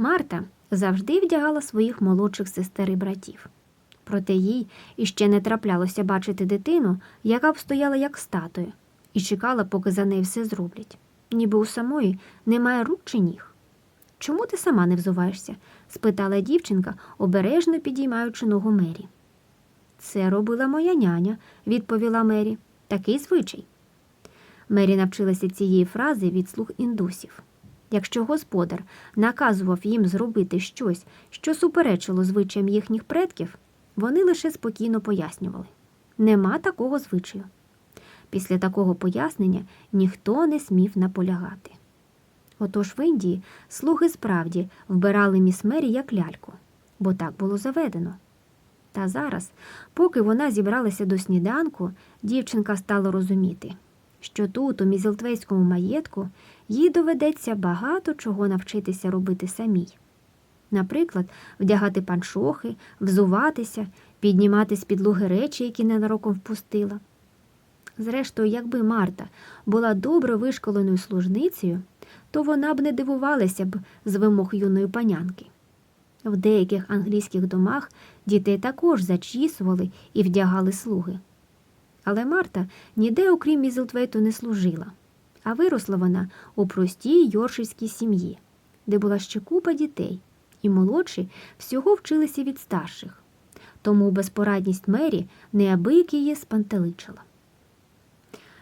Марта завжди вдягала своїх молодших сестер і братів. Проте їй іще не траплялося бачити дитину, яка б стояла як статуя, і чекала, поки за неї все зроблять, ніби у самої немає рук чи ніг. Чому ти сама не взуваєшся? спитала дівчинка, обережно підіймаючи ногу Мері. Це робила моя няня, відповіла Мері. Такий звичай. Мері навчилася цієї фрази від слуг індусів. Якщо господар наказував їм зробити щось, що суперечило звичаям їхніх предків, вони лише спокійно пояснювали нема такого звичаю. Після такого пояснення ніхто не смів наполягати. Отож в Індії слуги справді вбирали міс Мері як ляльку, бо так було заведено. Та зараз, поки вона зібралася до сніданку, дівчинка стала розуміти, що тут, у мізелтвейському маєтку, їй доведеться багато чого навчитися робити самій. Наприклад, вдягати панчохи, взуватися, піднімати з підлоги речі, які ненароком впустила. Зрештою, якби Марта була добре вишколеною служницею, то вона б не дивувалася б з вимог юної панянки. В деяких англійських домах дітей також зачісували і вдягали слуги. Але Марта ніде, окрім Мізелтвейту, не служила, а виросла вона у простій йорширській сім'ї, де була ще купа дітей, і молодші всього вчилися від старших. Тому безпорадність Мері неабияк її спантеличила.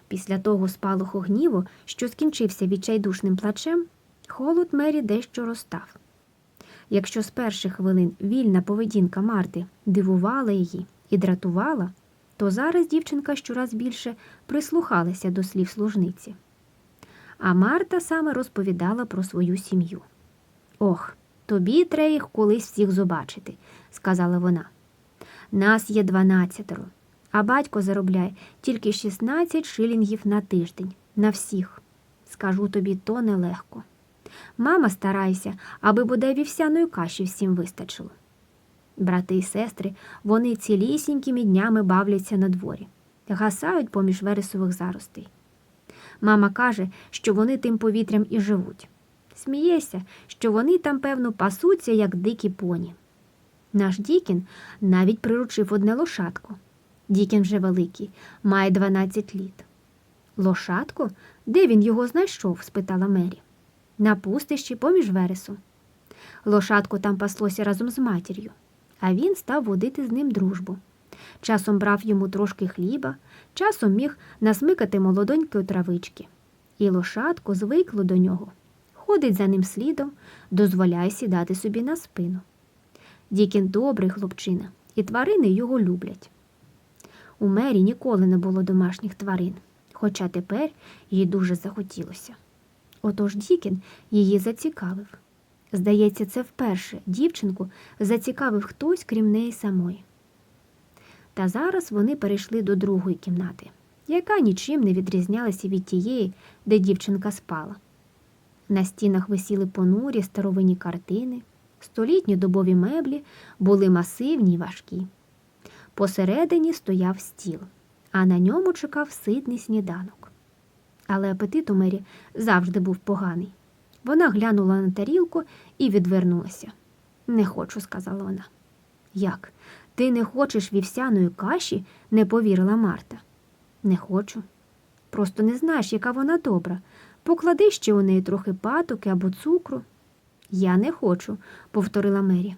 Після того спалаху гніву, що скінчився відчайдушним плачем, холод Мері дещо розстав. Якщо з перших хвилин вільна поведінка Марти дивувала її і дратувала, то зараз дівчинка щораз більше прислухалася до слів служниці. А Марта саме розповідала про свою сім'ю. Ох, тобі треба їх колись всіх побачити, сказала вона. Нас є дванадцятеро, а батько заробляє тільки 16 шилінгів на тиждень, на всіх. Скажу тобі, то нелегко. Мама старайся, аби бодай вівсяної каші всім вистачило. Брати і сестри, вони цілісінькими днями бавляться на дворі, гасають поміж вересових заростей. Мама каже, що вони тим повітрям і живуть. Сміється, що вони там, певно, пасуться, як дикі поні. Наш Дікін навіть приручив одне лошадку. Дікін вже великий, має 12 літ. Лошадку? Де він його знайшов? спитала Мері. На пустищі поміж вересу. Лошадку там паслося разом з матір'ю, а він став водити з ним дружбу. Часом брав йому трошки хліба, часом міг насмикати молодонької травички. І лошадку звикло до нього. Ходить за ним слідом, дозволяє сідати собі на спину. Дікін добрий хлопчина, і тварини його люблять. У мері ніколи не було домашніх тварин, хоча тепер їй дуже захотілося. Отож Дікін її зацікавив. Здається, це вперше дівчинку зацікавив хтось, крім неї самої. Та зараз вони перейшли до другої кімнати, яка нічим не відрізнялася від тієї, де дівчинка спала. На стінах висіли понурі старовинні картини, столітні добові меблі були масивні й важкі. Посередині стояв стіл, а на ньому чекав ситний сніданок. Але апетит у Мері завжди був поганий. Вона глянула на тарілку і відвернулася. Не хочу, сказала вона. Як? Ти не хочеш вівсяної каші? не повірила Марта. Не хочу. Просто не знаєш, яка вона добра. Поклади ще у неї трохи патоки або цукру. Я не хочу, повторила Мері.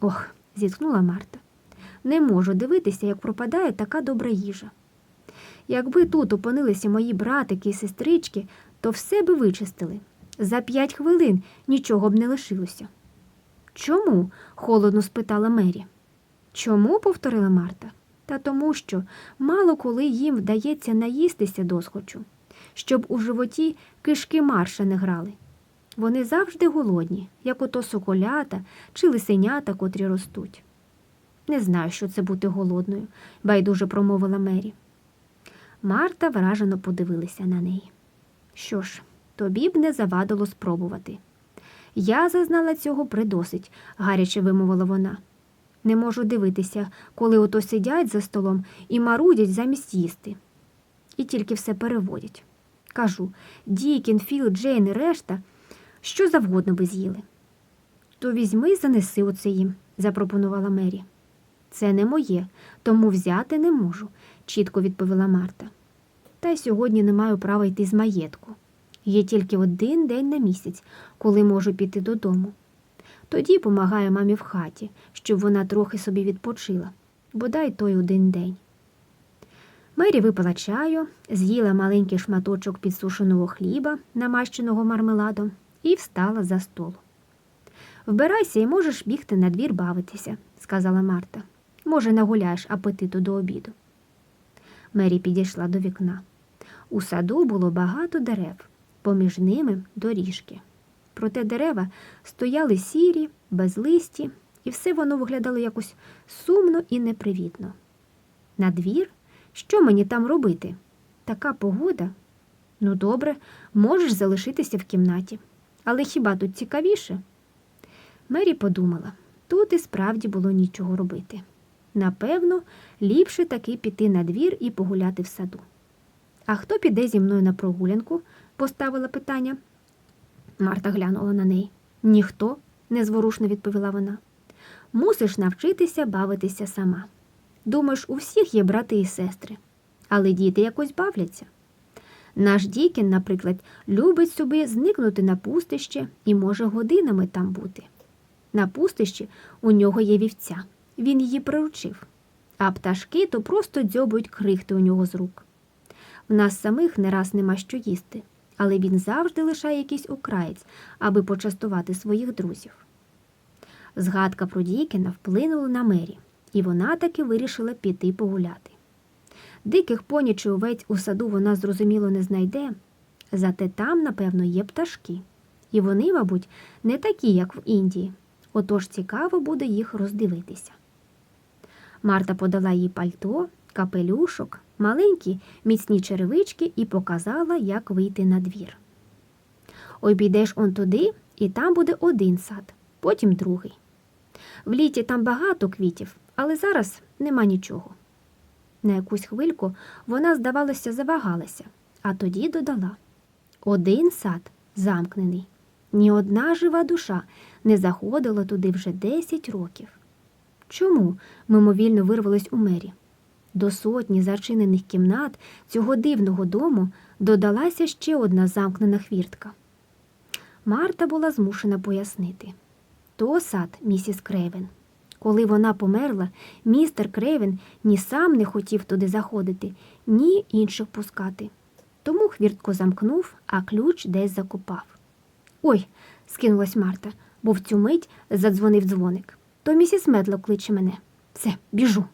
Ох, зітхнула Марта. Не можу дивитися, як пропадає така добра їжа. Якби тут опинилися мої братики і сестрички, то все би вичистили. За п'ять хвилин нічого б не лишилося. Чому? холодно спитала Мері. Чому? повторила Марта. Та тому, що мало коли їм вдається наїстися досхочу, щоб у животі кишки марша не грали. Вони завжди голодні, як ото соколята чи лисенята, котрі ростуть. Не знаю, що це бути голодною, байдуже промовила Мері. Марта вражено подивилася на неї. Що ж, тобі б не завадило спробувати. Я зазнала цього придосить, гаряче вимовила вона. Не можу дивитися, коли ото сидять за столом і марудять замість їсти. І тільки все переводять. Кажу Дікін, Філ, Джейн і решта, що завгодно би з'їли. То візьми і занеси оце їм, запропонувала Мері. Це не моє, тому взяти не можу, чітко відповіла Марта. Та й сьогодні не маю права йти з маєтку. Є тільки один день на місяць, коли можу піти додому. Тоді помагаю мамі в хаті, щоб вона трохи собі відпочила, бодай той один день. Мері випила чаю, з'їла маленький шматочок підсушеного хліба, намащеного мармеладом, і встала за столу. Вбирайся і можеш бігти на двір бавитися, сказала Марта. Може, нагуляєш апетиту до обіду. Мері підійшла до вікна. У саду було багато дерев, поміж ними доріжки. Проте дерева стояли сірі, безлисті, і все воно виглядало якось сумно і непривітно. На двір? Що мені там робити? Така погода. Ну, добре, можеш залишитися в кімнаті. Але хіба тут цікавіше? Мері подумала, тут і справді було нічого робити. Напевно, ліпше таки піти на двір і погуляти в саду. А хто піде зі мною на прогулянку? поставила питання. Марта глянула на неї. Ніхто, незворушно відповіла вона. Мусиш навчитися бавитися сама. Думаєш, у всіх є брати і сестри, але діти якось бавляться. Наш Дікін, наприклад, любить собі зникнути на пустище і може годинами там бути. На пустищі у нього є вівця, він її приручив, а пташки то просто дзьобують крихти у нього з рук. В нас самих не раз нема що їсти, але він завжди лишає якийсь окраєць, аби почастувати своїх друзів. Згадка про Дікіна вплинула на Мері, і вона таки вирішила піти погуляти. Диких поні чи овець у саду вона зрозуміло не знайде, зате там, напевно, є пташки, і вони, мабуть, не такі, як в Індії, отож цікаво буде їх роздивитися. Марта подала їй пальто, капелюшок, маленькі міцні черевички і показала, як вийти на двір. Обійдеш он туди, і там буде один сад, потім другий. В літі там багато квітів, але зараз нема нічого. На якусь хвильку вона, здавалося, завагалася, а тоді додала один сад замкнений. Ні одна жива душа не заходила туди вже 10 років. Чому? мимовільно вирвалось у мері. До сотні зачинених кімнат цього дивного дому додалася ще одна замкнена хвіртка. Марта була змушена пояснити то сад місіс Крейвен. Коли вона померла, містер Крейвен ні сам не хотів туди заходити, ні інших пускати. Тому хвіртку замкнув, а ключ десь закопав. Ой, скинулась Марта, бо в цю мить задзвонив дзвоник. То місіс Медло кличе мене. Все, біжу.